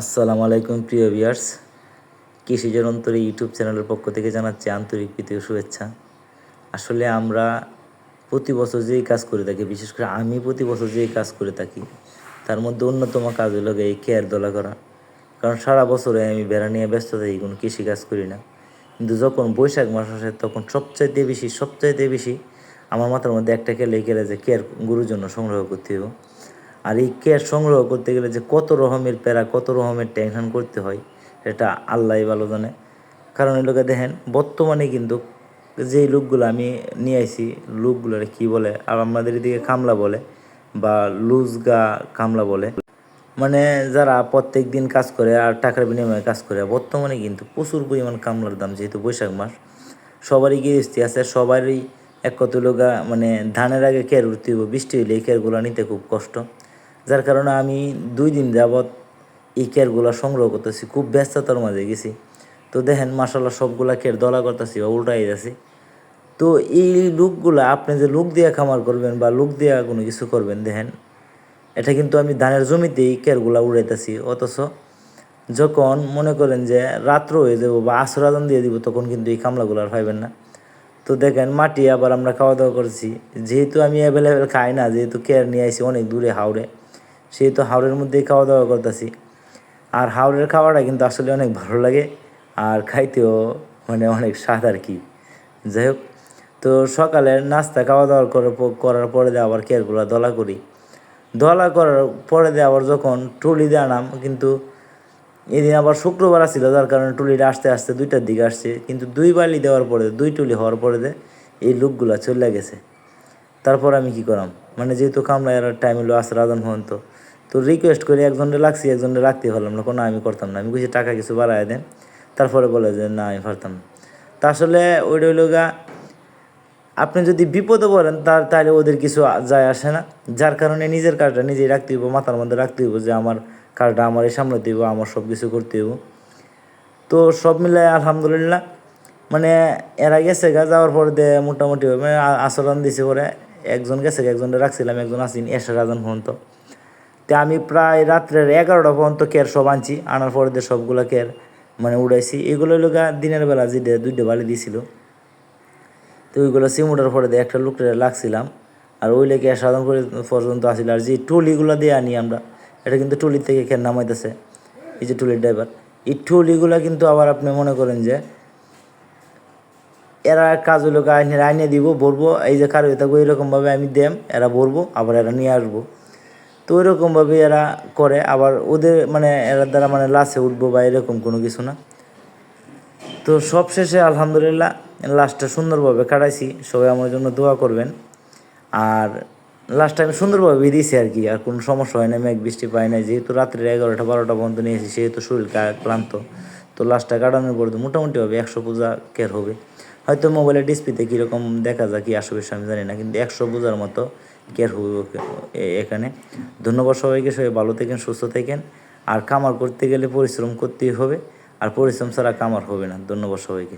আসসালামু আলাইকুম, প্রিয় ভিয়ার্স কৃষিজের অন্তরে ইউটিউব চ্যানেলের পক্ষ থেকে জানাচ্ছি আন্তরিক প্রীতি শুভেচ্ছা। আসলে আমরা প্রতি বছর যেই কাজ করে থাকি, বিশেষ করে আমি প্রতি বছর যেই কাজ করে থাকি, তার মধ্যে অন্যতম কাজ হলো এই কেয়ার দোলা করা। কারণ সারা বছরে আমি বেড়া নিয়ে ব্যস্ত থাকি, কোনো কৃষি কাজ করি না। কিন্তু যখন বৈশাখ মাস আসে, তখন সবচাইতে বেশি সবচাইতে বেশি আমার মাথার মধ্যে একটা কেলে গেলে যে কেয়ার গরুর জন্য সংগ্রহ করতে হবে আর এই কেয়ার সংগ্রহ করতে গেলে যে কত রকমের প্যারা, কত রকমের টেনশন করতে হয় এটা আল্লাহ ভালো জানে। কারণ এই লোকে দেখেন, বর্তমানে কিন্তু যেই লোকগুলো আমি নিয়ে আইছি, লোকগুলোরে কী বলে, আর আমাদের এদিকে কামলা বলে, বা লুজগা কামলা বলে মানে যারা প্রত্যেক দিন কাজ করে আর টাকার বিনিময়ে কাজ করে, বর্তমানে কিন্তু প্রচুর পরিমাণ কামলার দাম, যেহেতু বৈশাখ মাস, সবারই গৃহস্থী আছে, সবারই এক কত লোকা মানে ধানের আগে কেয়ার উঠতে বৃষ্টি হইলে এই কেয়ারগুলো নিতে খুব কষ্ট। যার কারণে আমি দুই দিন যাবৎ এই কেয়ারগুলো সংগ্রহ করতেছি, খুব ব্যস্ততার মাঝে গেছি। তো দেখেন মাসাল্লাহ সবগুলা কেয়ার দলা করতেছি বা উল্টাই যাচ্ছি। তো এই লুকগুলা, আপনি যে লুক দিয়ে খামার করবেন বা লুক দিয়ে কোনো কিছু করবেন, দেখেন, এটা কিন্তু আমি ধানের জমিতেই কেয়ারগুলা উড়াইতেছি। অথচ যখন মনে করেন যে রাত্র হয়ে যাব বা আশ্রাদন দিয়ে দিব, তখন কিন্তু এই কামলাগুলো আর পাইবেন না। তো দেখেন, মাটি আবার আমরা খাওয়া দাওয়া করছি। যেহেতু আমি অ্যাভেলেবেল খাই না, যেহেতু কেয়ার নিয়ে আসি অনেক দূরে হাওড়ে সেহেতু হাওড়ের মধ্যেই খাওয়া দাওয়া করতেছি। আর হাওড়ের খাওয়াটা কিন্তু আসলে অনেক ভালো লাগে আর খাইতেও মানে অনেক স্বাদ আর কি। যাই হোক, তো সকালে নাস্তা খাওয়া দাওয়া করে করার পরে দিয়ে আবার কেয়ারগুলো দলা করি। দলা করার পরে দিয়ে আবার যখন ট্রলি দিয়ে আনাম, কিন্তু এদিন আবার শুক্রবার আসছিল, যার কারণে টুলিটা আসতে আসতে দুইটার দিকে আসছে, কিন্তু দুই বালি দেওয়ার পরে দুই টুলি হওয়ার পরে এই লুকগুলা চলে গেছে। তারপর আমি কি করাম? মানে যেহেতু কামলা এর টাইম হলো আসে রাজন হন তো তো রিকোয়েস্ট করে একজনকে লাগছি একজনকে রাখতে পারলাম না। কোনো আমি করতাম না। আমি কিছু টাকা কিছু বাড়ায় দেন। তারপরে বলে যে না আমি পারতাম তা আসলে ওইটা হইল গা আপনি যদি বিপদে পড়েন তার তাহলে ওদের কিছু যায় আসে না। যার কারণে নিজের কাজটা নিজেই রাখতে হইব মাথার মধ্যে রাখতে হইব যে আমার কাজটা আমারই সামলাতে হইব আমার সব কিছু করতে হইব। তো সব মিলে আলহামদুলিল্লাহ মানে এরা গেছে গা যাওয়ার পরে মোটামুটি মানে আচরণ দিছে পরে একজন গেছে গা, একজনকে রাখছিলাম একজন আসিন এসে রাজন পর্যন্ত। তো আমি প্রায় রাত্রের এগারোটা পর্যন্ত কেয়ার সব আনছি, আনার পরে সবগুলো কেয়ার মানে উড়াইছি। এগুলো লোকা দিনের বেলা যে দুইটা বালি দিছিল। তো ওইগুলো সিম ওঠার পরে একটা লোকটা লাগছিলাম আর ওই লেগে সাধারণ করে পর্যন্ত আসিল। আর যে ট্রলিগুলো দিয়ে আনি আমরা, এটা কিন্তু ট্রলি থেকে খেয়ে নামাইতেছে, এই যে ট্রলির ড্রাইভার এই ট্রলিগুলো কিন্তু আবার আপনি মনে করেন যে এরা কাজ হলো আইনে আইনে দিব, ভরবো, এই যে কারও থাকব এরকমভাবে আমি দেম, এরা ভরবো, আবার এরা নিয়ে আসব। তো ওইরকমভাবে এরা করে, আবার ওদের মানে এরা দ্বারা মানে লাশে উঠবো বা এরকম কোনো কিছু না। তো সব শেষে আলহামদুলিল্লাহ লাস্টটা সুন্দরভাবে কাটাইছি। সবাই আমার জন্য দোয়া করবেন। আর লাস্টটা আমি সুন্দরভাবে দিয়েছি আর কি, আর কোনো সমস্যা হয় না, মেঘ বৃষ্টি পাই না। যেহেতু রাত্রে এগারোটা, বারোটা পর্যন্ত নিয়েছি, সেহেতু শরীর ক্লান্ত। তো লাস্টটা কাটানোর পর তো মোটামুটি হবে একশো পূজা কেয়ার হবে। হয়তো মোবাইলের ডিসপ্লেতে কীরকম দেখা যায় কি আসবে আমি জানি না, কিন্তু একশো পূজার মতো কেয়ার হবে এখানে। ধন্যবাদ সবাইকে, সবাই ভালো থাকেন, সুস্থ থাকেন। আর কামার করতে গেলে পরিশ্রম করতেই হবে। আর পরিশ্রম ছাড়া কামার হবে না। ধন্যবাদ সবাইকে।